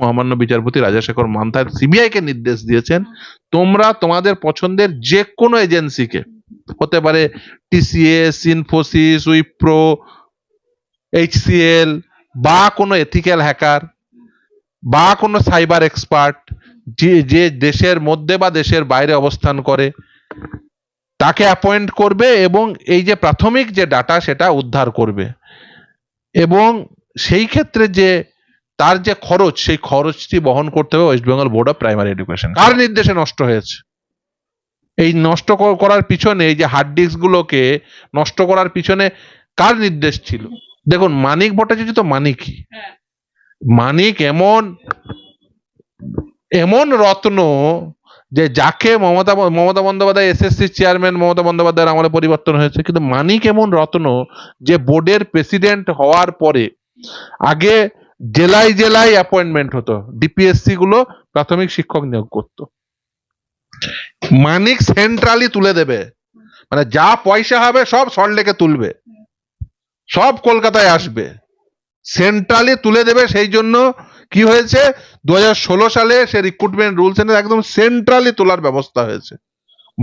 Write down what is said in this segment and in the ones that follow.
মহামান্য বিচারপতি রাজাশেখর মান্থার সিবিআই কে নির্দেশ দিয়েছেন, তোমরা তোমাদের পছন্দের যে কোনো এজেন্সিকে, হতে পারে টিসিএস ইনফোসিস উইপ্রো এইচসিএল বা কোনো এথিক্যাল হ্যাকার বা কোনো সাইবার এক্সপার্ট যে যে দেশের মধ্যে বা দেশের বাইরে অবস্থান করে, তাকে অ্যাপয়েন্ট করবে এবং এই যে প্রাথমিক যে ডাটা সেটা উদ্ধার করবে। এবং সেই ক্ষেত্রে যে তার যে খরচ সেই খরচটি বহন করতে হবে West Bengal Board of Primary Education কার নির্দেশে নষ্ট হয়েছে? এই নষ্ট করার পিছনে এই যে হার্ড ডিস্ক গুলোকে নষ্ট করার পিছনে কার নির্দেশ ছিল? দেখুন মানিক ভট্টাচার্য তো মানিকই। হ্যাঁ। মানিক এমন এমন রত্ন যে যাকে মমতা মমতা বন্দ্যোপাধ্যায় এসএসসি চেয়ারম্যান মমতা বন্দ্যোপাধ্যায়ের আমলে পরিবর্তন হয়েছে কিন্তু মানিক এমন রত্ন যে বোর্ডের প্রেসিডেন্ট হওয়ার পরে আগে জেলায় জেলায় অ্যাপয়েন্টমেন্ট হতো। ডিপিএসসি গুলো প্রাথমিক শিক্ষক নিয়োগ করতো। মানিক সেন্ট্রালি তুলে দেবে। মানে যা পয়সা হবে সব সল্টলেকে তুলবে। সব কলকাতায় আসবে। সেন্ট্রালি তুলে দেবে সেই জন্য কি হয়েছে? দু হাজার ষোলো সালে সে রিক্রুটমেন্ট রুলস এনে একদম সেন্ট্রালি তোলার ব্যবস্থা হয়েছে।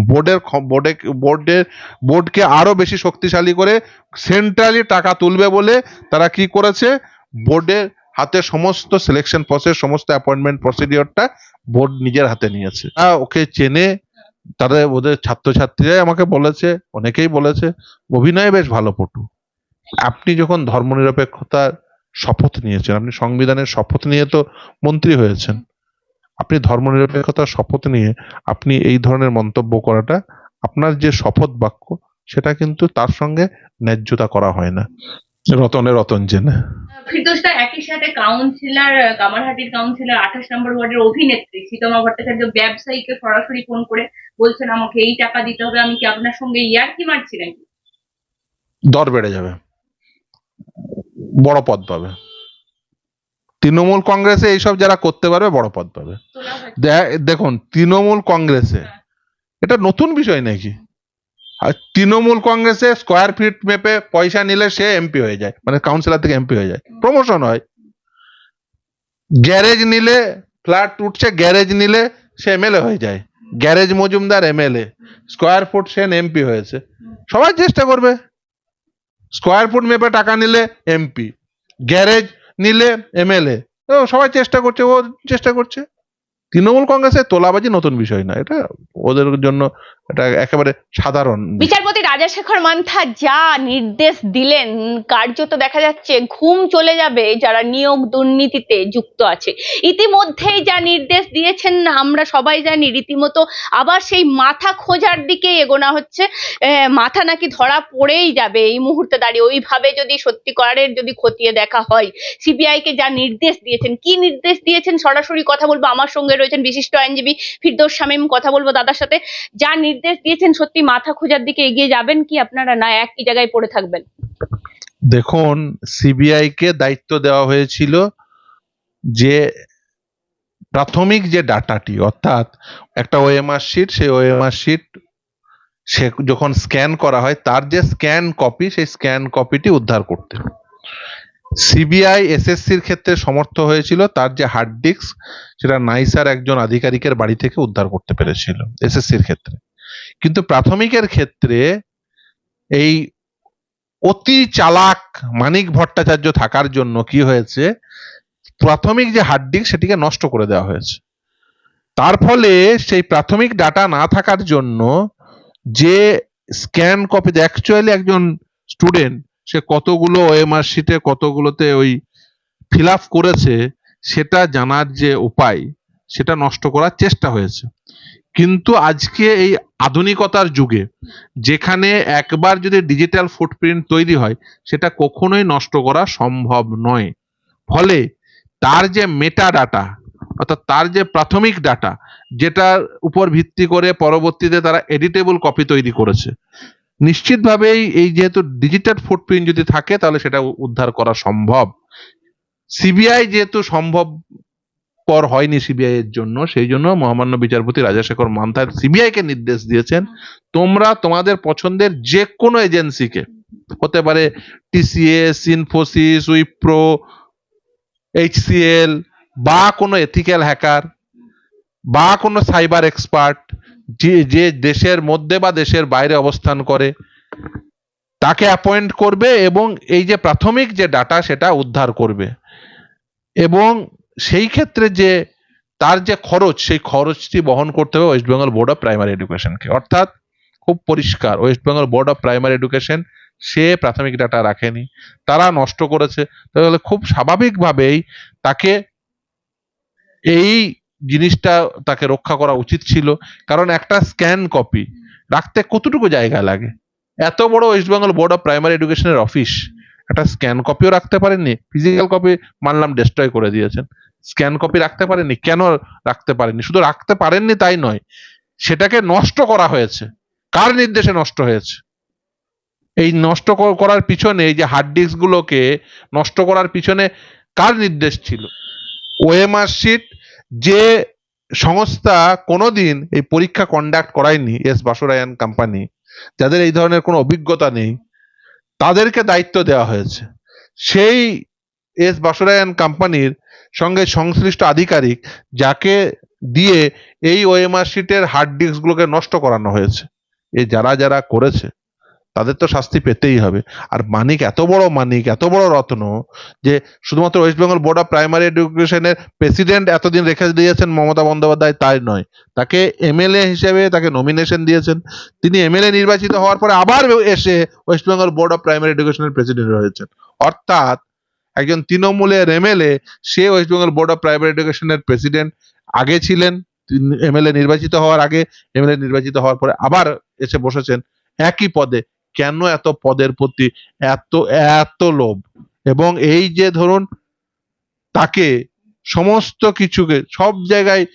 বোর্ডের বোর্ডে বোর্ডের বোর্ডকে আরও বেশি শক্তিশালী করে সেন্ট্রালি টাকা তুলবে বলে তারা কি করেছে? বোর্ডের হাতে সমস্ত সিলেকশন প্রসেস সমস্ত অ্যাপয়েন্টমেন্ট প্রসিডিওরটা বোর্ড নিজের হাতে নিয়েছে। ওকে চেনে তাদের ওদের ছাত্রছাত্রীরাই আমাকে বলেছে, অনেকেই বলেছে, অভিনয় বেশ ভালো পটু। আপনি যখন ধর্মনিরপেক্ষতার শপথ নিয়েছেন, আপনি সংবিধানের শপথ নিয়ে তো মন্ত্রী হয়েছেন, আপনি ধর্মনিরপেক্ষতার শপথ নিয়ে আপনি এই ধরনের মন্তব্য করাটা আপনার যে শপথ বাক্য, সেটা কিন্তু তার সঙ্গে ন্যায্যতা করা হয় না। রতনে রতন জেনে ফিরদোসদা একই সাথে কাউন্সিলর কামারহাটির কাউন্সিলর আঠাশ নম্বর ওয়ার্ডের অভিনেত্রী। সীতমা ভট্টাচার্য ব্যবসায়ীকে সরাসরি ফোন করে বলছেন আমাকে এই টাকা দিতে হবে আমি কি আপনার সঙ্গে ইয়ার্কি মারছিলেন দর বেড়ে যাবে। বড় পদ পাবে। তৃণমূল কংগ্রেসে এইসব যারা করতে পারবে বড় পদ পাবে। দেখুন তৃণমূল কংগ্রেসে। এটা নতুন বিষয় নাকি? আর তৃণমূল কংগ্রেসে স্কোয়ার ফিট মেপে পয়সা নিলে সে এমপি হয়ে যায় মানে কাউন্সিলর থেকে এমপি হয়ে যায়। প্রমোশন হয়। গ্যারেজ নিলে ফ্ল্যাট উঠছে গ্যারেজ নিলে সে এমএলএ হয়ে যায়। গ্যারেজ Majumdar MLA square foot Sen MP হয়েছে। সবাই চেষ্টা করবে। স্কোয়ার ফুট মেপে টাকা নিলে এমপি গ্যারেজ নিলে এমএলএ সবাই চেষ্টা করছে, ও চেষ্টা করছে। তৃণমূল কংগ্রেসের তোলাবাজি নতুন বিষয় না এটা ওদের জন্য এটা একেবারে সাধারণ বিচারপতি রাজাশেখর মান্থা যা নির্দেশ দিলেন, কার্যত দেখা যাচ্ছে ঘুম চলে যাবে যারা নিয়োগ দুর্নীতিতে যুক্ত আছে। ইতিমধ্যেই যা নির্দেশ দিয়েছেন, আমরা সবাই জানি, রীতিমতো আবার সেই মাথা খোঁজার দিকে এগোনা হচ্ছে। মাথা নাকি ধরা পড়েই যাবে এই মুহূর্তে দাঁড়িয়ে। ওইভাবে যদি সত্যিকারের যদি খতিয়ে দেখা হয়, সিবিআই কে যা নির্দেশ দিয়েছেন, কি নির্দেশ দিয়েছেন সরাসরি কথা বলব, আমার সঙ্গে রয়েছেন বিশিষ্ট আইনজীবী ফিরদৌস শামীম, কথা বলব দাদার সাথে। যা নির্দেশ দিয়েছেন সত্যি মাথা খোঁজার দিকে এগিয়ে যাবেন কি আপনারা না একই জায়গায় পড়ে থাকবেন? দেখুন সিবিআই কে দায়িত্ব দেওয়া হয়েছিল যে প্রাথমিক যে ডাটাটি, অর্থাৎ একটা ওএমআর শিট সেই ওএমআর শিট সে যখন স্ক্যান করা হয়, তার যে স্ক্যান কপি সেই স্ক্যান কপিটি উদ্ধার করতে। সিবিআই এসএসসির ক্ষেত্রে সমর্থ হয়েছিল, তার যে হার্ড ডিস্ক সেটা নাইসার একজন আধিকারিকের বাড়ি থেকে উদ্ধার করতে পেরেছিল এসএসসির ক্ষেত্রে। কিন্তু প্রাথমিকের ক্ষেত্রে এই অতি চালাক মানিক ভট্টাচার্য থাকার জন্য কি হয়েছে? প্রাথমিক যে হার্ড ডিস্ক সেটিকে নষ্ট করে দেওয়া হয়েছে। তার ফলে সেই প্রাথমিক ডাটা না থাকার জন্য যে স্ক্যান কপি অ্যাকচুয়ালি একজন স্টুডেন্ট সে কতগুলো ওএমআর শিটে কতগুলোতে ওই ফিল করেছে, সেটা জানার যে উপায়, সেটা নষ্ট করার চেষ্টা হয়েছে। কিন্তু আজকে এই আধুনিকতার যুগে যেখানে একবার যদি ডিজিটাল ফুটপ্রিন্ট তৈরি হয়, সেটা কখনোই নষ্ট করা সম্ভব নয়। ফলে তার যে মেটা ডাটা অর্থাৎ তার যে প্রাথমিক ডাটা যেটার উপর ভিত্তি করে পরবর্তীতে তারা এডিটেবল কপি তৈরি করেছে, নিশ্চিতভাবেই এই যেহেতু ডিজিটাল ফুটপ্রিন্ট যদি থাকে, তাহলে সেটা উদ্ধার করা সম্ভব। সিবিআই যেহেতু সম্ভব পর হয়নি সিবিআই এর জন্য, সেই জন্য মহামান্য বিচারপতি রাজাশেখর মান্থার সিবিআই কে নির্দেশ দিয়েছেন, তোমরা তোমাদের পছন্দের যে কোনো এজেন্সিকে, হতে পারে টিসিএস ইনফোসিস উইপ্রো এইচসিএল বা কোনো এথিক্যাল হ্যাকার বা কোনো সাইবার এক্সপার্ট যে যে দেশের মধ্যে বা দেশের বাইরে অবস্থান করে, তাকে অ্যাপয়েন্ট করবে এবং এই যে প্রাথমিক যে ডাটা সেটা উদ্ধার করবে। এবং সেই ক্ষেত্রে যে তার যে খরচ, সেই খরচটি বহন করতে হবে West Bengal Board of Primary এডুকেশনকে অর্থাৎ খুব পরিষ্কার West Bengal Board of Primary Education সে প্রাথমিক ডাটা রাখেনি। তারা নষ্ট করেছে। তাহলে খুব স্বাভাবিকভাবেই তাকে এই জিনিসটা তাকে রক্ষা করা উচিত ছিল। কারণ একটা স্ক্যান কপি রাখতে কতটুকু জায়গা লাগে? এত বড় West Bengal Board of Primary এডুকেশনের অফিস। একটা স্ক্যান কপিও রাখতে পারেননি ফিজিক্যাল কপি মানলাম ডিস্ট্রয় করে দিয়েছেন। স্ক্যান কপি রাখতে পারেননি, কেন রাখতে পারেননি? শুধু রাখতে পারেননি তাই নয়, সেটাকে নষ্ট করা হয়েছে। কার নির্দেশে নষ্ট হয়েছে? এই নষ্ট করার পিছনে এই যে হার্ড ডিস্ক গুলোকে নষ্ট করার পিছনে কার নির্দেশ ছিল? ওএমআর শিট যে সংস্থা কোনোদিন এই পরীক্ষা কন্ডাক্ট করায়নি, এস বাসুরায়ন কোম্পানি যাদের এই ধরনের কোনো অভিজ্ঞতা নেই তাদেরকে দায়িত্ব দেওয়া হয়েছে। সেই এস বাসুরায়ন কোম্পানির সঙ্গে সংশ্লিষ্ট আধিকারিক যাকে দিয়ে এই ওএমআর শিটের হার্ড ডিস্কগুলোকে নষ্ট করানো হয়েছে। এ যারা যারা করেছে তাদের তো শাস্তি পেতেই হবে। আর মানিক এত বড় মানিক, এত বড় রত্ন যে শুধুমাত্র West Bengal Board of Primary এডুকেশনের প্রেসিডেন্ট এতদিন রেখে দিয়েছেন মমতা বন্দ্যোপাধ্যায় তাই নয়। তাকে এমএলএ হিসেবে তাকে নমিনেশন দিয়েছেন। তিনি এমএলএ নির্বাচিত হওয়ার পরে আবার এসে West Bengal Board of Primary এডুকেশনের প্রেসিডেন্ট হয়েছেন। অর্থাৎ একজন তৃণমূলের MLA say West Bengal Board of Primary এডুকেশনের প্রেসিডেন্ট আগে ছিলেন এমএলএ নির্বাচিত হওয়ার আগে এমএলএ নির্বাচিত হওয়ার পরে আবার এসে বসেছেন। একই পদে কেন এত পদের প্রতি এত এত লোভ? এবং এই যে ধরুন, তাকে সমস্ত কিছুকে সব জায়গায়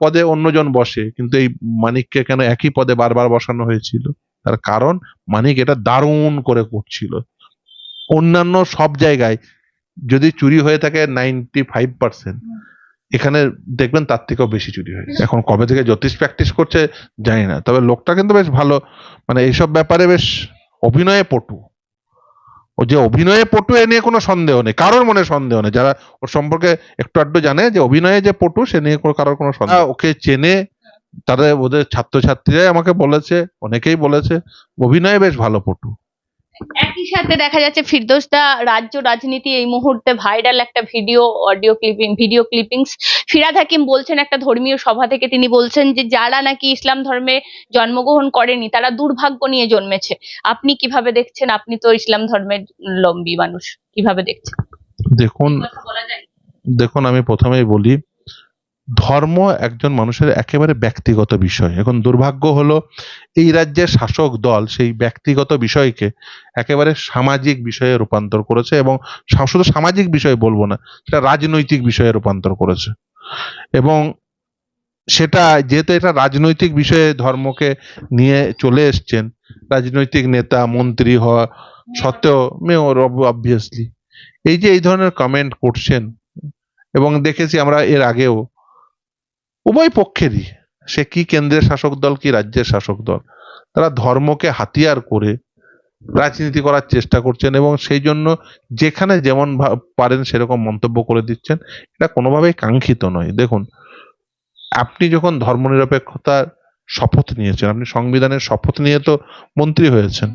পদে অন্যজন বসে, কিন্তু এই মানিককে কেন একই পদে বারবার বসানো হয়েছিল? তার কারণ মানিক এটা দারুণ করে করছিল। অন্যান্য সব জায়গায় যদি চুরি হয়ে থাকে নাইনটি ফাইভ পার্সেন্ট এখানে দেখবেন তার থেকেও বেশি চুরি হয়েছে। এখন কবে থেকে জ্যোতিষ প্র্যাকটিস করছে, জানি না। তবে লোকটা কিন্তু বেশ ভালো। মানে এইসব ব্যাপারে বেশ অভিনয়ে পটু। ও যে অভিনয়ে পটু, এ নিয়ে কোনো সন্দেহ নেই। কারোর মনে সন্দেহ নেই। যারা ওর সম্পর্কে একটু আড্ডু জানে যে অভিনয়ে যে পটু, সে নিয়ে কারোর কোনো সন্দেহ ওকে চেনে তাদের ওদের ছাত্রছাত্রীরাই আমাকে বলেছে, অনেকেই বলেছে, অভিনয়ে বেশ ভালো পটু। একই সাথে দেখা যাচ্ছে ফিরদৌসদা রাজ্য রাজনীতি এই মুহূর্তে ভাইরাল একটা video audio clipping video clippings Firhad Hakim বলছেন একটা ধর্মীয় সভা থেকে তিনি বলছেন যে যারা নাকি ইসলাম ধর্মে জন্মগ্রহণ করেনি তারা দুর্ভাগ্য নিয়ে জন্মেছে। আপনি কীভাবে দেখছেন? আপনি তো ইসলাম ধর্মের লম্বী মানুষ। কীভাবে দেখছেন? দেখুন বলা যায়? দেখুন আমি প্রথমেই বলি ধর্ম একজন মানুষের একেবারে ব্যক্তিগত বিষয়। এখন দুর্ভাগ্য হলো, এই রাজ্যের শাসক দল সেই ব্যক্তিগত বিষয়কে একেবারে সামাজিক বিষয়ে রূপান্তর করেছে এবং শুধু সামাজিক বিষয় বলব না, সেটা রাজনৈতিক বিষয়ে রূপান্তর করেছে। এবং সেটা, যেহেতু এটা রাজনৈতিক বিষয়ে ধর্মকে নিয়ে চলে এসছেন, রাজনৈতিক নেতা, মন্ত্রী হওয়া সত্ত্বেও, মেয়র অবভিয়াসলি এই যে এই ধরনের কমেন্ট করছেন, এবং দেখেছি আমরা এর আগেও উভয় পক্ষেরই। সে কি কেন্দ্রের শাসক দল, কি রাজ্যের শাসক দল? তারা ধর্মকে হাতিয়ার করে রাজনীতি করার চেষ্টা করছেন এবং সেই জন্য যেখানে যেমন পারেন সেরকম মন্তব্য করে দিচ্ছেন। এটা কোনোভাবেই কাঙ্ক্ষিত নয়। দেখুন, আপনি যখন ধর্মনিরপেক্ষতার শপথ নিয়েছেন, আপনি সংবিধানের শপথ নিয়ে তো মন্ত্রী হয়েছেন।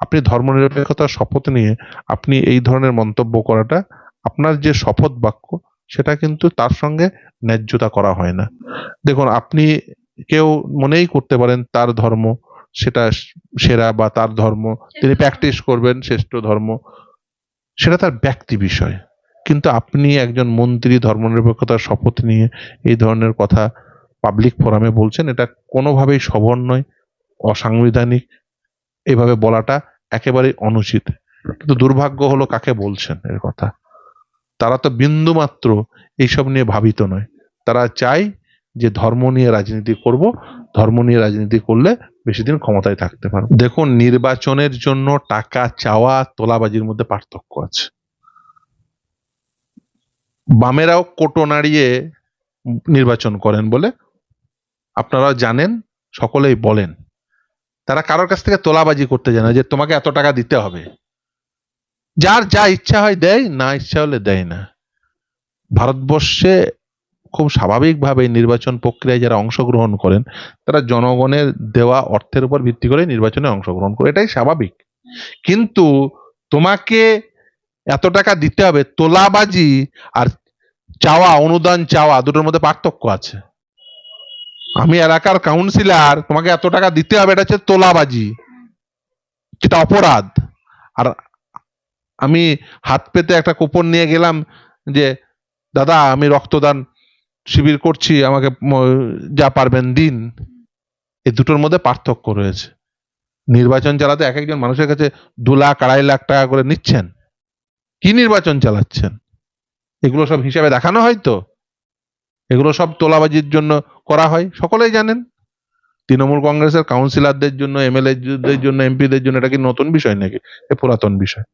আপনি ধর্মনিরপেক্ষতার শপথ নিয়ে আপনি এই ধরনের মন্তব্য করাটা আপনার যে শপথ বাক্য সেটা কিন্তু তার সঙ্গে ন্যায্যতা করা হয় না। দেখুন আপনি কেউ মনেই করতে পারেন তার ধর্ম সেটা সেরা বা তার ধর্ম। তিনি প্র্যাকটিস করবেন শ্রেষ্ঠ ধর্ম। সেটা তার ব্যক্তি বিষয়। কিন্তু আপনি একজন মন্ত্রী ধর্মনিরপেক্ষতার শপথ নিয়ে এই ধরনের কথা পাবলিক ফোরামে বলছেন এটা কোনোভাবেই শোভন নয় অসাংবিধানিক। এভাবে বলাটা একেবারেই অনুচিত। কিন্তু দুর্ভাগ্য হলো কাকে বলছেন এর কথা। তারা তো বিন্দু মাত্র এইসব নিয়ে ভাবিত নয়। তারা চায় যে ধর্ম নিয়ে রাজনীতি করব, ধর্ম নিয়ে রাজনীতি করলে বেশি দিন ক্ষমতায় থাকতে পারব। দেখুন, নির্বাচনের জন্য টাকা, চাওয়া, তোলাবাজির মধ্যে পার্থক্য আছে। বামেরাও কোটো নাড়িয়ে নির্বাচন করেন বলে আপনারা জানেন, সকলেই বলেন। তারা কারোর কাছ থেকে তোলাবাজি করতে জানে যে তোমাকে এত টাকা দিতে হবে। যার যা ইচ্ছা হয় দেয়, না ইচ্ছা হলে দেয় না। ভারতবর্ষে খুব স্বাভাবিকভাবে নির্বাচন প্রক্রিয়ায় যারা অংশগ্রহণ করেন, তারা জনগণের দেওয়া অর্থের উপর ভিত্তি করে নির্বাচনে অংশগ্রহণ করে। এটাই স্বাভাবিক। কিন্তু তোমাকে এত টাকা দিতে হবে, তোলাবাজি আর চাওয়া, অনুদান চাওয়া, দুটোর মধ্যে পার্থক্য আছে। আমি এলাকার কাউন্সিলর তোমাকে এত টাকা দিতে হবে, এটা হচ্ছে তোলাবাজি। যেটা অপরাধ। আর আমি হাত পেতে একটা কুপন নিয়ে গেলাম যে, দাদা, আমি রক্তদান শিবির করছি, আমাকে যা পারবেন দিন। এই দুটোর মধ্যে পার্থক্য রয়েছে। নির্বাচন চালাতে এক একজন মানুষের কাছে দু লাখ, আড়াই লাখ টাকা করে নিচ্ছেন। কি নির্বাচন চালাচ্ছেন? এগুলো সব হিসাবে দেখানো হয় তো? এগুলো সব তোলাবাজির জন্য করা হয়? সকলেই জানেন? তৃণমূল কংগ্রেসের কাউন্সিলরদের জন্য এমএলএ দের জন্য, এমপিদের জন্য এটা কি নতুন বিষয় নাকি? এ পুরাতন বিষয়।